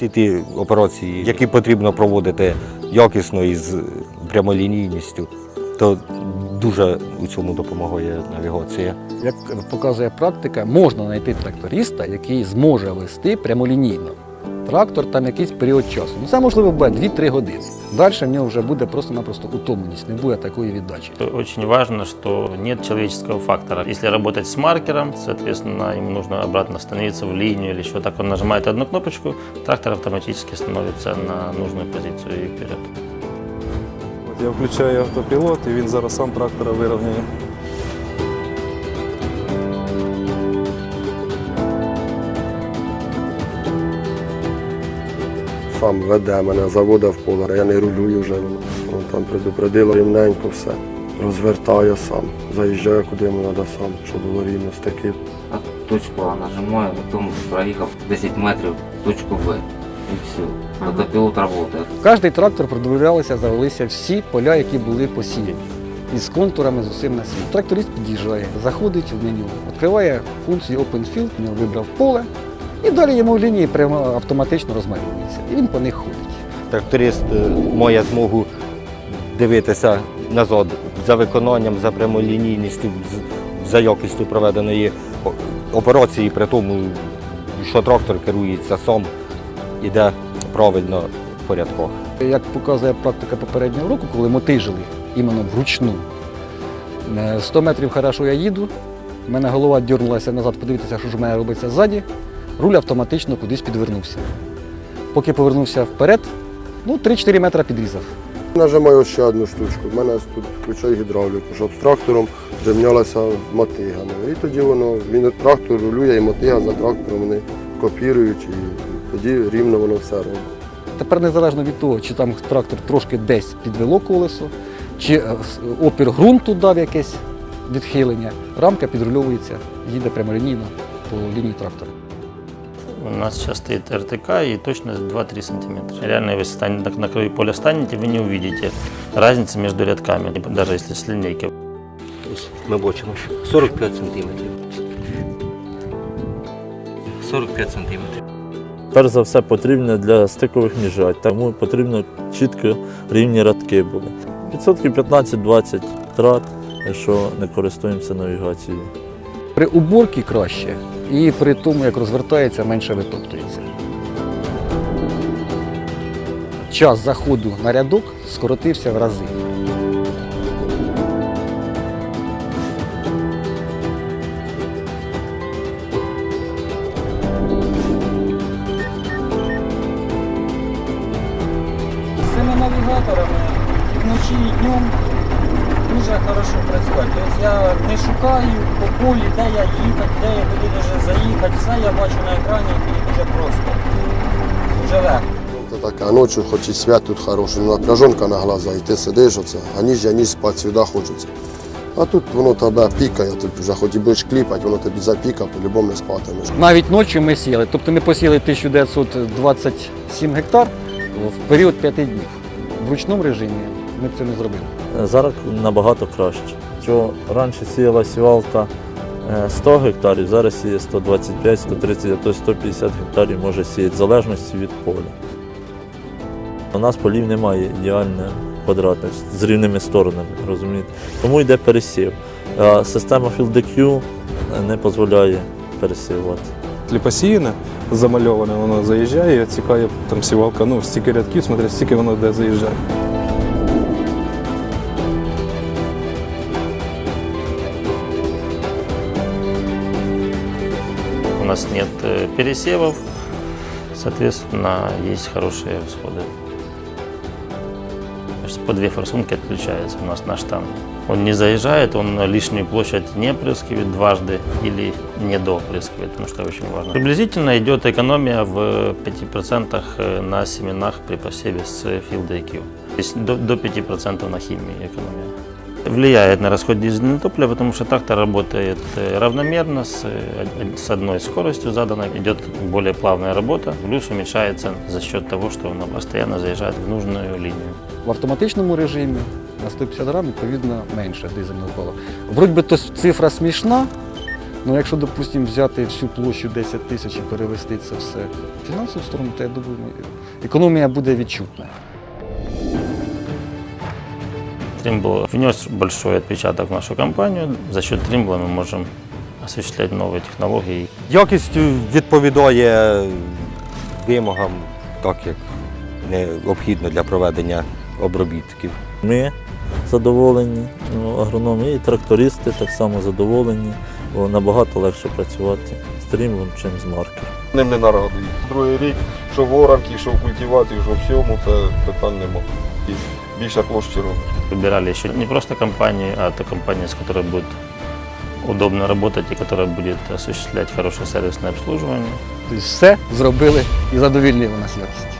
Всі ті операції, які потрібно проводити якісно і з прямолінійністю, то дуже у цьому допомагає навігація. Як показує практика, можна знайти тракториста, який зможе вести прямолінійно. Трактор там якийсь період часу. Ну це можливо буде 2-3 години. Далі в нього вже буде просто-напросто утомленість, не буде такої віддачі. Очень важно, что нет человеческого фактора. Если работать с маркером, соответственно, ему нужно обратно становиться в линию или еще так. Он нажимает одну кнопочку, трактор автоматически становится на нужную позицию и вперед. Я включаю автопілот і він зараз сам трактора вирівняє. Сам веде мене, заводив в поле, я не рулюю вже. Воно Воно там предупредило рівненько все. Розвертає сам, заїжджає куди йому треба сам, щоб було рівно стики. А точку А нажимаю, потім проїхав 10 метрів точку Б. І все. Автопілот працює. Кожний трактор продивлялися, завелися всі поля, які були посіяні. Із контурами з усім на світ. Тракторист під'їжджає, заходить в меню, відкриває функцію Open Field, в нього вибрав поле, і далі йому лінії прямо автоматично розмалюється. І він по них ходить. Тракторист е, має змогу дивитися назад за виконанням, за прямолінійністю, за якістю проведеної операції, при тому, що трактор керується сам, іде правильно в порядках. Як показує практика попереднього року, коли мотижили іменно вручну. Е, 100 метрів хорошо я їду, в мене голова дернулася назад, подивитися, що ж мене робиться ззаді, руль автоматично кудись підвернувся. Поки повернувся вперед, ну 3-4 метри підрізав. Нажимаю ще одну штучку. У мене тут включаю гідравліку, щоб з трактором рівнялася мотигами. І тоді воно, він трактор рулює і мотига за трактором вони копірують і тоді рівно воно все робить. Тепер незалежно від того, чи там трактор трошки десь підвело колесо, чи е, опір ґрунту дав якесь відхилення, рамка підрульовується, їде прямолінійно по лінії трактора. У нас сейчас стоит РТК и точность 2-3 сантиметра. Реально, если стань- на, краю поля станете, вы не увидите разницы между рядками, даже если с линейки. Ось ми бачимо, що 45 сантиметрів. 45 сантиметрів. перш за все потрібне для стикових міжать, тому потрібно чітко рівні радки були. Відсотків 15-20 втрат, якщо не користуємося навігацією. При уборці краще, і при тому, як розвертається, менше витоптується. Час заходу на рядок скоротився в рази. З цими навігаторами вночі, і днем дуже хорошо працювати. Тобто я не шукаю по полі, де я їхати, де я куди дуже заїхати. Все я бачу на екрані і дуже просто. Дуже легко. Це таке, а ночі хоч і свят тут хороший, ну, напряжонка на глаза, і ти сидиш оце, а ніж я ніж спати сюди хочеться. А тут воно тебе пікає, тут вже хоч і будеш кліпати, воно тобі запіка, по-любому не спатимеш. Навіть ночі ми сіяли, тобто ми посіяли 1927 гектар в період 5 днів. В ручному режимі ми б це не зробили. Зараз набагато краще. Що раніше сіяла сівалка е, 100 гектарів, зараз сіє 125, 130, а то 150 гектарів може сіяти, в залежності від поля. У нас полів немає ідеально квадратних з рівними сторонами, розумієте? Тому йде пересів. А система FieldQ не дозволяє пересівувати. Тліпосіяне, замальоване, воно заїжджає цікає там сівалка, ну, стільки рядків, смотря, стільки воно де заїжджає. Нас нет э, пересевов, соответственно, есть хорошие всходы. По две форсунки отключается у нас наш танк. Он не заезжает, он лишнюю площадь не опрыскивает дважды или не доопрыскивает, потому что очень важно. Приблизительно идет экономия в 5% на семенах при посеве с Field IQ. То есть до, до 5% на химии экономия. Влияет на расход дизельного топлива, потому что трактор работает э, равномерно, с, э, с одной скоростью заданной, идет более плавная работа. Плюс уменьшается за счет того, что он постоянно заезжает в нужную линию. В автоматичному режимі на 150 грам, відповідно, менше дизельного палива. Вроді би то цифра смішна, Ну, якщо, допустимо, взяти всю площу 10 тисяч і перевести це все в фінансову сторону, то я думаю, економія буде відчутна. Trimble внес большой отпечаток в нашу компанию. За счет Trimble мы можем осуществлять новые технологии. Якість відповідає вимогам, так як необхідно для проведення обробітків. Ми задоволені, ну, агрономи і трактористи так само задоволені, бо набагато легше працювати з трімлом, чим з маркером. Ним не нарадують. Другий рік, що в оранки, що в культивації, що в всьому, це питань нема. І більше площі робить. Выбирали еще не просто компанії, а ту компанию, с которой будет удобно работать и которая будет осуществлять хорошее сервисное обслуживание. Тобто все зробили і задовільні у нас якість.